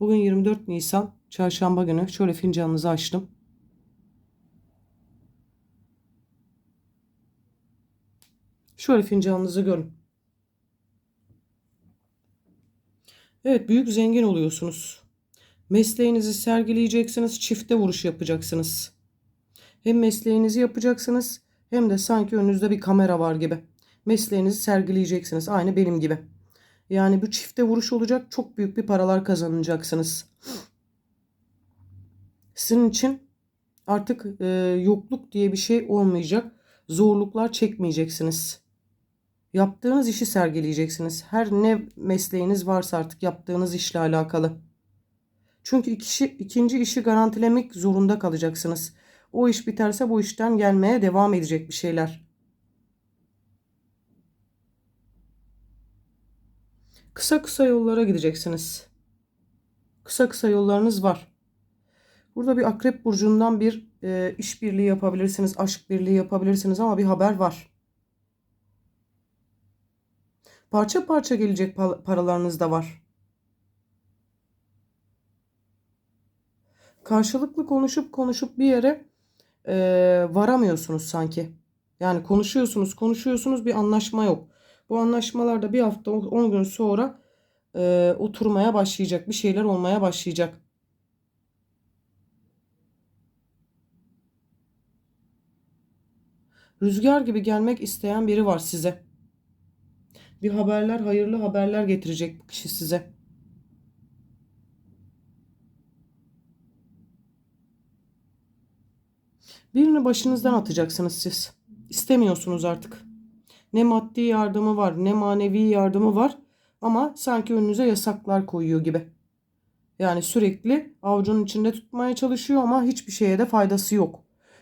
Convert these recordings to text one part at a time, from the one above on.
Bugün 24 Nisan Çarşamba günü. Şöyle fincanınızı açtım. Şöyle fincanınızı görün. Evet büyük zengin oluyorsunuz. Mesleğinizi sergileyeceksiniz. Çifte vuruş yapacaksınız. Hem mesleğinizi yapacaksınız hem de sanki önünüzde bir kamera var gibi. Mesleğinizi sergileyeceksiniz. Aynı benim gibi. Yani bu çifte vuruş olacak. Çok büyük bir paralar kazanacaksınız. Sizin için artık e, yokluk diye bir şey olmayacak. Zorluklar çekmeyeceksiniz. Yaptığınız işi sergileyeceksiniz. Her ne mesleğiniz varsa artık yaptığınız işle alakalı. Çünkü ikişi, ikinci işi garantilemek zorunda kalacaksınız. O iş biterse bu işten gelmeye devam edecek bir şeyler. Kısa kısa yollara gideceksiniz. Kısa kısa yollarınız var. Burada bir akrep burcundan bir e, işbirliği yapabilirsiniz, aşk birliği yapabilirsiniz ama bir haber var. Parça parça gelecek paralarınız da var. Karşılıklı konuşup konuşup bir yere e, varamıyorsunuz sanki. Yani konuşuyorsunuz, konuşuyorsunuz bir anlaşma yok. Bu anlaşmalarda bir hafta 10 gün sonra e, oturmaya başlayacak. Bir şeyler olmaya başlayacak. Rüzgar gibi gelmek isteyen biri var size. Bir haberler, hayırlı haberler getirecek bu kişi size. Birini başınızdan atacaksınız siz. İstemiyorsunuz artık. Ne maddi yardımı var, ne manevi yardımı var ama sanki önünüze yasaklar koyuyor gibi. Yani sürekli avucunun içinde tutmaya çalışıyor ama hiçbir şeye de faydası yok.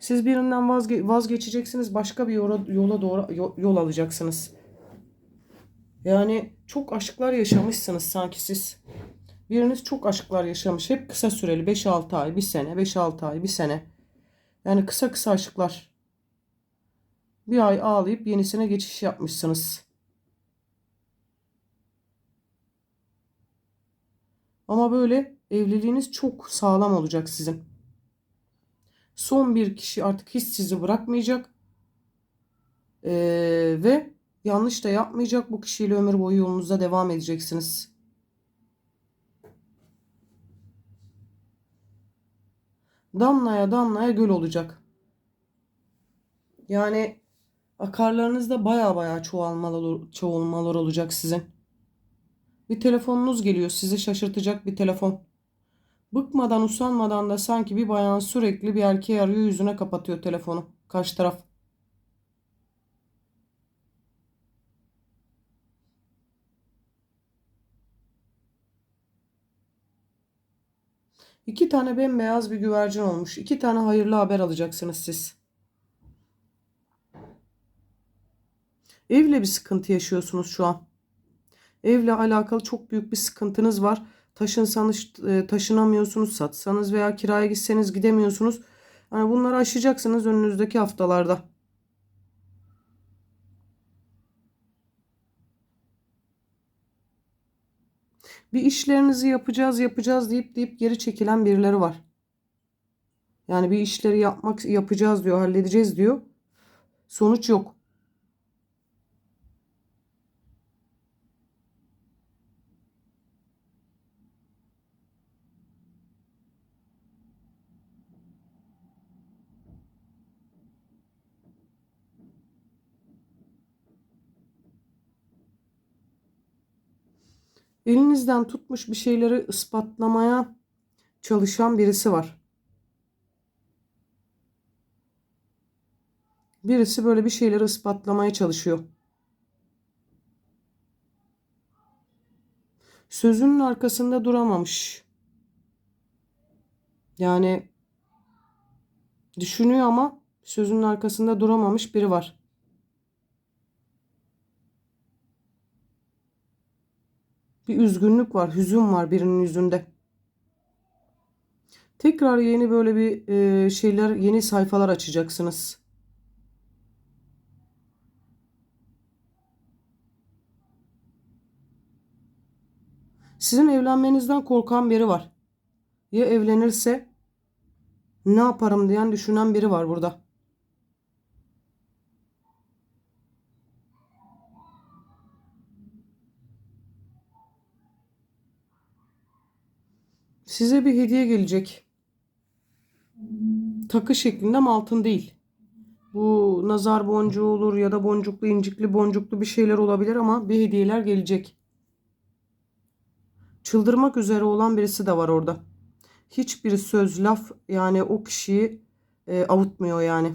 Siz birinden vazge vazgeçeceksiniz, başka bir yola, yola doğru yol alacaksınız. Yani çok aşklar yaşamışsınız sanki siz. Biriniz çok aşklar yaşamış. Hep kısa süreli 5-6 ay, bir sene, 5-6 ay, bir sene. Yani kısa kısa aşklar. Bir ay ağlayıp yenisine geçiş yapmışsınız. Ama böyle evliliğiniz çok sağlam olacak sizin. Son bir kişi artık hiç sizi bırakmayacak. Ee, ve yanlış da yapmayacak. Bu kişiyle ömür boyu yolunuzda devam edeceksiniz. Damlaya damlaya göl olacak. Yani akarlarınızda baya baya çoğalmalar, olacak sizin. Bir telefonunuz geliyor sizi şaşırtacak bir telefon. Bıkmadan usanmadan da sanki bir bayan sürekli bir erkeği arıyor yüzüne kapatıyor telefonu. Karşı taraf. İki tane bembeyaz bir güvercin olmuş. İki tane hayırlı haber alacaksınız siz. Evle bir sıkıntı yaşıyorsunuz şu an. Evle alakalı çok büyük bir sıkıntınız var. Taşınsanız e, taşınamıyorsunuz, satsanız veya kiraya gitseniz gidemiyorsunuz. Yani bunları aşacaksınız önünüzdeki haftalarda. Bir işlerinizi yapacağız, yapacağız deyip deyip geri çekilen birileri var. Yani bir işleri yapmak yapacağız diyor, halledeceğiz diyor. Sonuç yok. Elinizden tutmuş bir şeyleri ispatlamaya çalışan birisi var. Birisi böyle bir şeyleri ispatlamaya çalışıyor. Sözünün arkasında duramamış. Yani düşünüyor ama sözünün arkasında duramamış biri var. Bir üzgünlük var, hüzün var birinin yüzünde. Tekrar yeni böyle bir e, şeyler, yeni sayfalar açacaksınız. Sizin evlenmenizden korkan biri var. Ya evlenirse ne yaparım diyen düşünen biri var burada. Size bir hediye gelecek. Takı şeklinde ama altın değil. Bu nazar boncuğu olur ya da boncuklu, incikli, boncuklu bir şeyler olabilir ama bir hediyeler gelecek. Çıldırmak üzere olan birisi de var orada. Hiçbir söz, laf yani o kişiyi e, avutmuyor yani.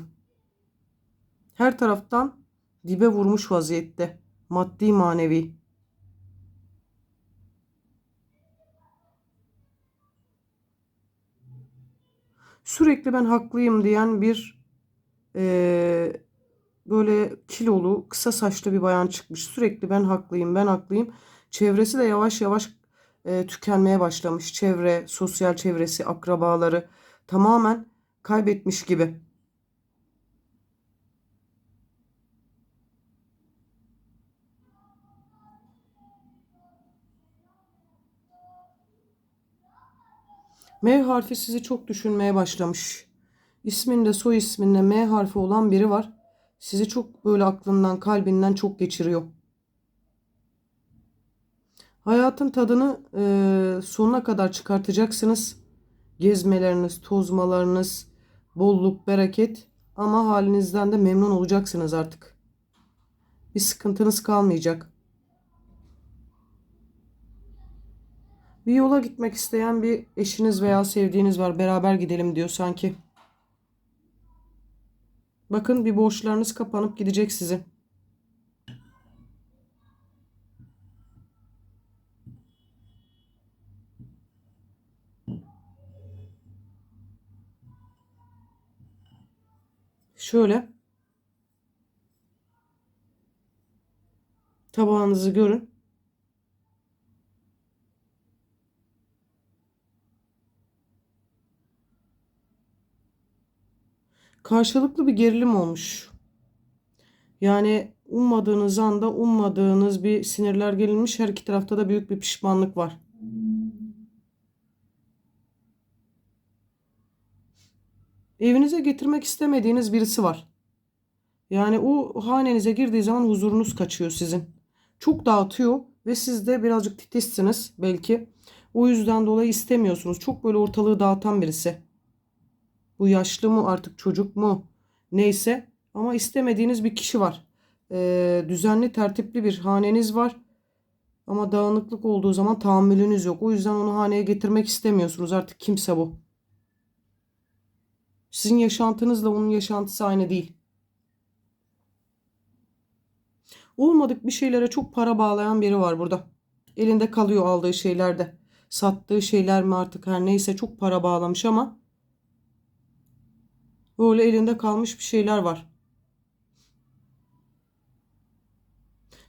Her taraftan dibe vurmuş vaziyette. Maddi manevi. Sürekli ben haklıyım diyen bir e, böyle kilolu, kısa saçlı bir bayan çıkmış. Sürekli ben haklıyım, ben haklıyım. Çevresi de yavaş yavaş e, tükenmeye başlamış. Çevre, sosyal çevresi, akrabaları tamamen kaybetmiş gibi. M harfi sizi çok düşünmeye başlamış. İsminde soy isminde M harfi olan biri var. Sizi çok böyle aklından kalbinden çok geçiriyor. Hayatın tadını e, sonuna kadar çıkartacaksınız. Gezmeleriniz, tozmalarınız, bolluk, bereket ama halinizden de memnun olacaksınız artık. Bir sıkıntınız kalmayacak. Bir yola gitmek isteyen bir eşiniz veya sevdiğiniz var. Beraber gidelim diyor sanki. Bakın bir borçlarınız kapanıp gidecek sizin. Şöyle tabağınızı görün. Karşılıklı bir gerilim olmuş. Yani ummadığınız anda ummadığınız bir sinirler gelinmiş. Her iki tarafta da büyük bir pişmanlık var. Evinize getirmek istemediğiniz birisi var. Yani o hanenize girdiği zaman huzurunuz kaçıyor sizin. Çok dağıtıyor ve siz de birazcık titizsiniz belki. O yüzden dolayı istemiyorsunuz. Çok böyle ortalığı dağıtan birisi. Bu yaşlı mı artık çocuk mu neyse ama istemediğiniz bir kişi var. Ee, düzenli tertipli bir haneniz var. Ama dağınıklık olduğu zaman tahammülünüz yok. O yüzden onu haneye getirmek istemiyorsunuz. Artık kimse bu. Sizin yaşantınızla onun yaşantısı aynı değil. Olmadık bir şeylere çok para bağlayan biri var burada. Elinde kalıyor aldığı şeylerde. Sattığı şeyler mi artık her neyse çok para bağlamış ama böyle elinde kalmış bir şeyler var.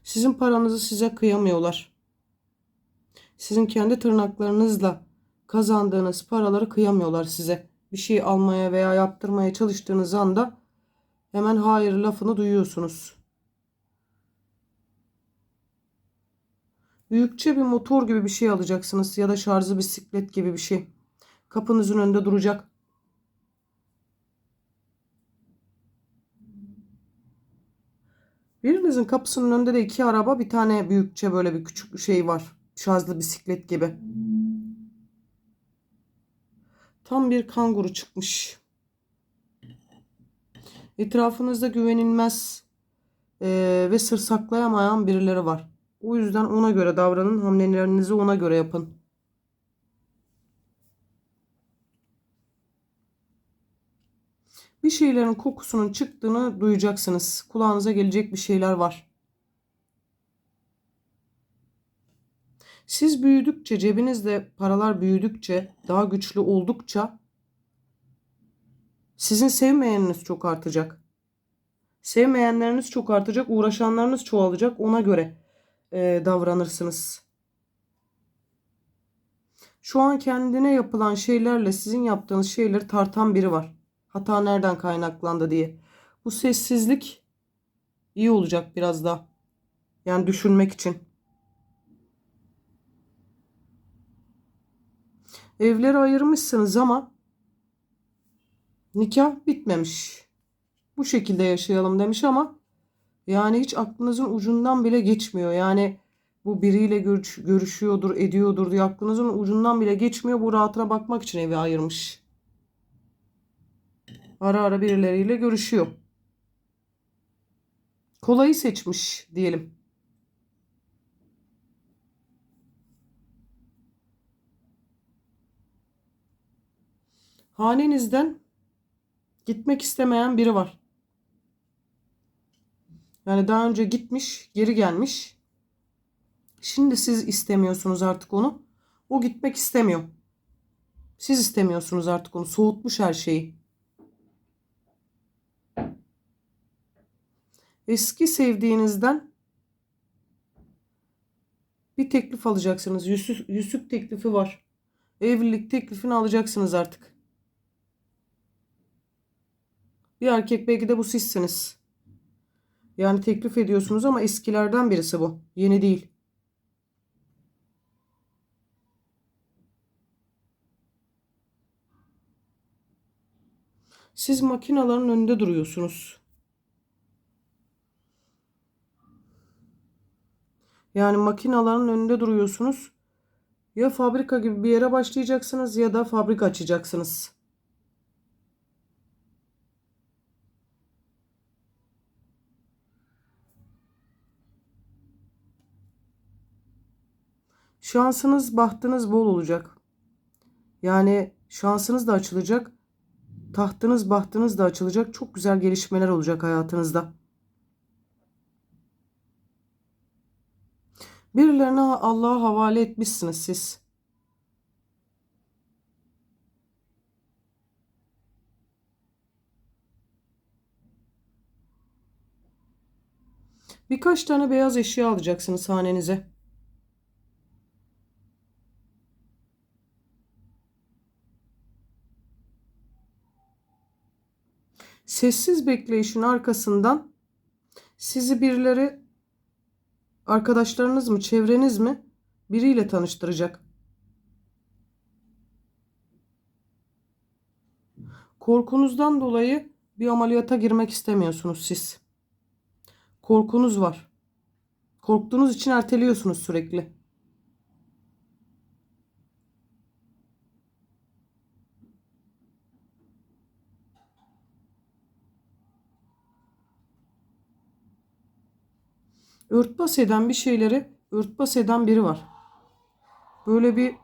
Sizin paranızı size kıyamıyorlar. Sizin kendi tırnaklarınızla kazandığınız paraları kıyamıyorlar size. Bir şey almaya veya yaptırmaya çalıştığınız anda hemen hayır lafını duyuyorsunuz. Büyükçe bir motor gibi bir şey alacaksınız ya da şarjlı bisiklet gibi bir şey. Kapınızın önünde duracak. Birinizin kapısının önünde de iki araba, bir tane büyükçe böyle bir küçük şey var. Şarjlı bisiklet gibi. Tam bir kanguru çıkmış. Etrafınızda güvenilmez e, ve sır saklayamayan birileri var. O yüzden ona göre davranın. Hamlelerinizi ona göre yapın. Bir şeylerin kokusunun çıktığını duyacaksınız. Kulağınıza gelecek bir şeyler var. Siz büyüdükçe, cebinizde paralar büyüdükçe, daha güçlü oldukça Sizin sevmeyeniniz çok artacak. Sevmeyenleriniz çok artacak, uğraşanlarınız çoğalacak. Ona göre e, davranırsınız. Şu an kendine yapılan şeylerle sizin yaptığınız şeyleri tartan biri var. Hata nereden kaynaklandı diye. Bu sessizlik iyi olacak biraz daha. Yani düşünmek için. Evleri ayırmışsınız ama nikah bitmemiş. Bu şekilde yaşayalım demiş ama yani hiç aklınızın ucundan bile geçmiyor. Yani bu biriyle görüş, görüşüyordur, ediyordur diye aklınızın ucundan bile geçmiyor. Bu rahatına bakmak için evi ayırmış. Ara ara birileriyle görüşüyor. Kolayı seçmiş diyelim. Hanenizden gitmek istemeyen biri var. Yani daha önce gitmiş, geri gelmiş. Şimdi siz istemiyorsunuz artık onu. O gitmek istemiyor. Siz istemiyorsunuz artık onu. Soğutmuş her şeyi. Eski sevdiğinizden bir teklif alacaksınız. Yüzük, yüzük teklifi var. Evlilik teklifini alacaksınız artık. Bir erkek belki de bu sizsiniz. Yani teklif ediyorsunuz ama eskilerden birisi bu. Yeni değil. Siz makinaların önünde duruyorsunuz. Yani makinaların önünde duruyorsunuz. Ya fabrika gibi bir yere başlayacaksınız ya da fabrika açacaksınız. Şansınız, bahtınız bol olacak. Yani şansınız da açılacak. Tahtınız, bahtınız da açılacak. Çok güzel gelişmeler olacak hayatınızda. Birilerine Allah'a havale etmişsiniz siz. Birkaç tane beyaz eşya alacaksınız hanenize. Sessiz bekleyişin arkasından sizi birileri arkadaşlarınız mı, çevreniz mi biriyle tanıştıracak. Korkunuzdan dolayı bir ameliyata girmek istemiyorsunuz siz. Korkunuz var. Korktuğunuz için erteliyorsunuz sürekli. Örtbas eden bir şeyleri örtbas eden biri var. Böyle bir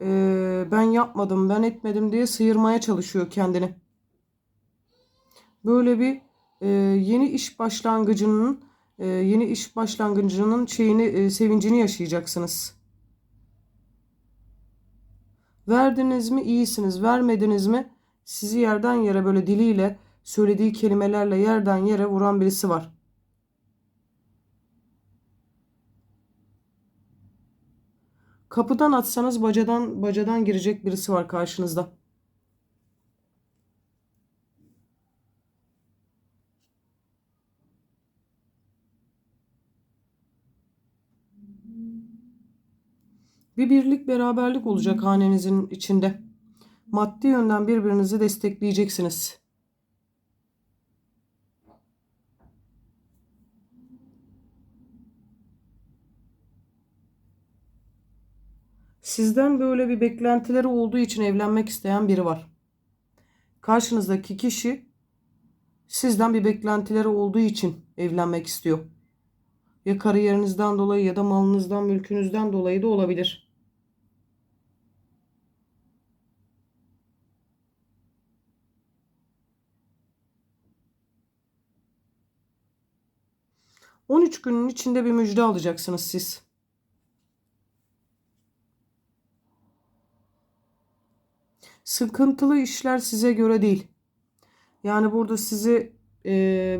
e, ben yapmadım, ben etmedim diye sıyırmaya çalışıyor kendini. Böyle bir e, yeni iş başlangıcının e, yeni iş başlangıcının şeyini e, sevincini yaşayacaksınız. Verdiniz mi iyisiniz, vermediniz mi sizi yerden yere böyle diliyle söylediği kelimelerle yerden yere vuran birisi var. Kapıdan atsanız bacadan bacadan girecek birisi var karşınızda. Bir birlik beraberlik olacak hanenizin içinde. Maddi yönden birbirinizi destekleyeceksiniz. Sizden böyle bir beklentileri olduğu için evlenmek isteyen biri var. Karşınızdaki kişi sizden bir beklentileri olduğu için evlenmek istiyor. Ya kariyerinizden dolayı ya da malınızdan, mülkünüzden dolayı da olabilir. On üç günün içinde bir müjde alacaksınız siz. Sıkıntılı işler size göre değil. Yani burada sizi e,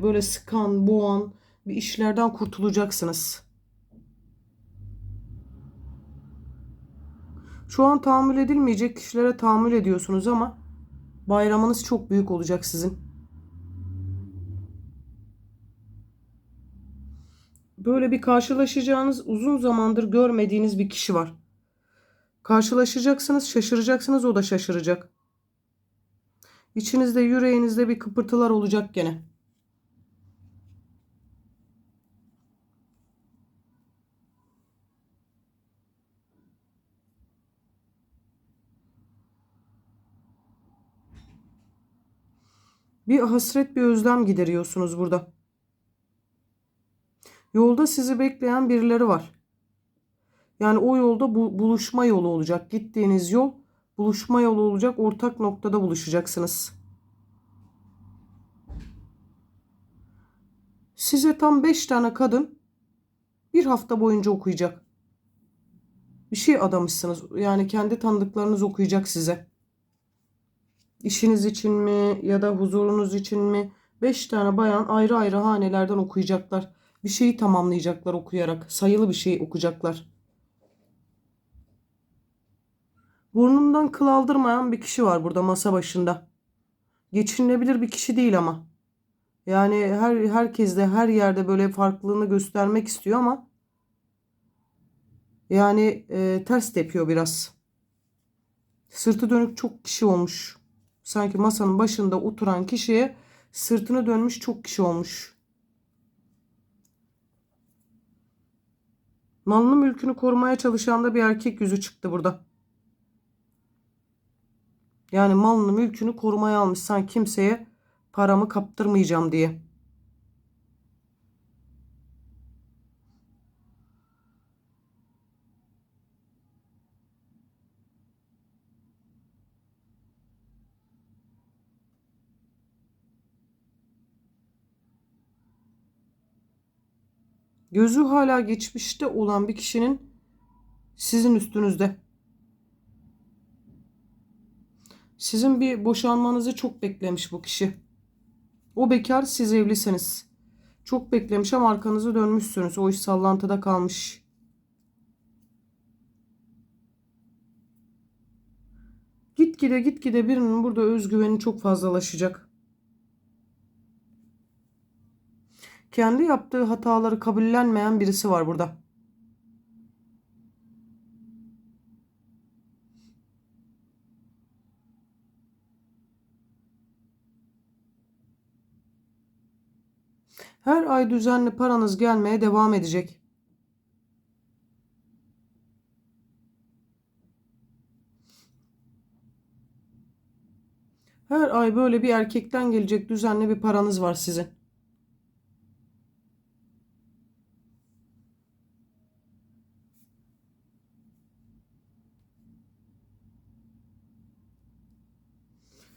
böyle sıkan, boğan bir işlerden kurtulacaksınız. Şu an tahammül edilmeyecek kişilere tahammül ediyorsunuz ama bayramınız çok büyük olacak sizin. Böyle bir karşılaşacağınız uzun zamandır görmediğiniz bir kişi var. Karşılaşacaksınız, şaşıracaksınız, o da şaşıracak. İçinizde, yüreğinizde bir kıpırtılar olacak gene. Bir hasret, bir özlem gideriyorsunuz burada. Yolda sizi bekleyen birileri var. Yani o yolda bu buluşma yolu olacak. Gittiğiniz yol buluşma yolu olacak. Ortak noktada buluşacaksınız. Size tam 5 tane kadın bir hafta boyunca okuyacak. Bir şey adamışsınız. Yani kendi tanıdıklarınız okuyacak size. İşiniz için mi ya da huzurunuz için mi? 5 tane bayan ayrı ayrı hanelerden okuyacaklar. Bir şeyi tamamlayacaklar okuyarak. Sayılı bir şey okuyacaklar. Burnundan kıl aldırmayan bir kişi var burada masa başında. Geçinilebilir bir kişi değil ama. Yani her herkes de her yerde böyle farklılığını göstermek istiyor ama yani e, ters tepiyor biraz. Sırtı dönük çok kişi olmuş. Sanki masanın başında oturan kişiye sırtını dönmüş çok kişi olmuş. Malını mülkünü korumaya çalışan da bir erkek yüzü çıktı burada. Yani malını mülkünü korumaya almış. Sen kimseye paramı kaptırmayacağım diye. Gözü hala geçmişte olan bir kişinin sizin üstünüzde. Sizin bir boşanmanızı çok beklemiş bu kişi. O bekar siz evlisiniz. Çok beklemiş ama arkanızı dönmüşsünüz. O iş sallantıda kalmış. Gitgide gitgide birinin burada özgüveni çok fazlalaşacak. Kendi yaptığı hataları kabullenmeyen birisi var burada. Her ay düzenli paranız gelmeye devam edecek. Her ay böyle bir erkekten gelecek düzenli bir paranız var sizin.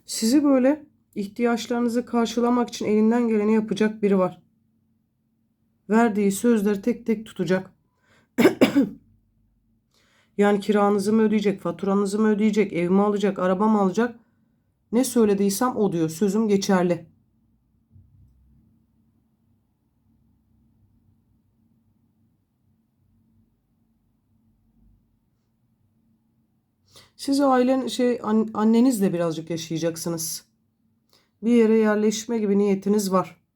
Sizi böyle ihtiyaçlarınızı karşılamak için elinden geleni yapacak biri var. Verdiği sözleri tek tek tutacak. yani kiranızı mı ödeyecek, faturanızı mı ödeyecek, ev mi alacak, araba mı alacak? Ne söylediysem o diyor. Sözüm geçerli. Siz ailen şey an, annenizle birazcık yaşayacaksınız. Bir yere yerleşme gibi niyetiniz var.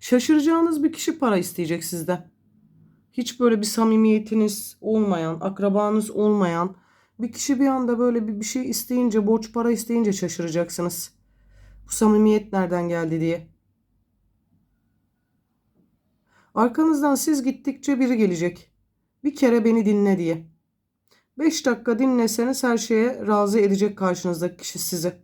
Şaşıracağınız bir kişi para isteyecek sizden. Hiç böyle bir samimiyetiniz olmayan, akrabanız olmayan bir kişi bir anda böyle bir, bir şey isteyince, borç para isteyince şaşıracaksınız. Bu samimiyet nereden geldi diye. Arkanızdan siz gittikçe biri gelecek. Bir kere beni dinle diye. 5 dakika dinleseniz her şeye razı edecek karşınızdaki kişi sizi.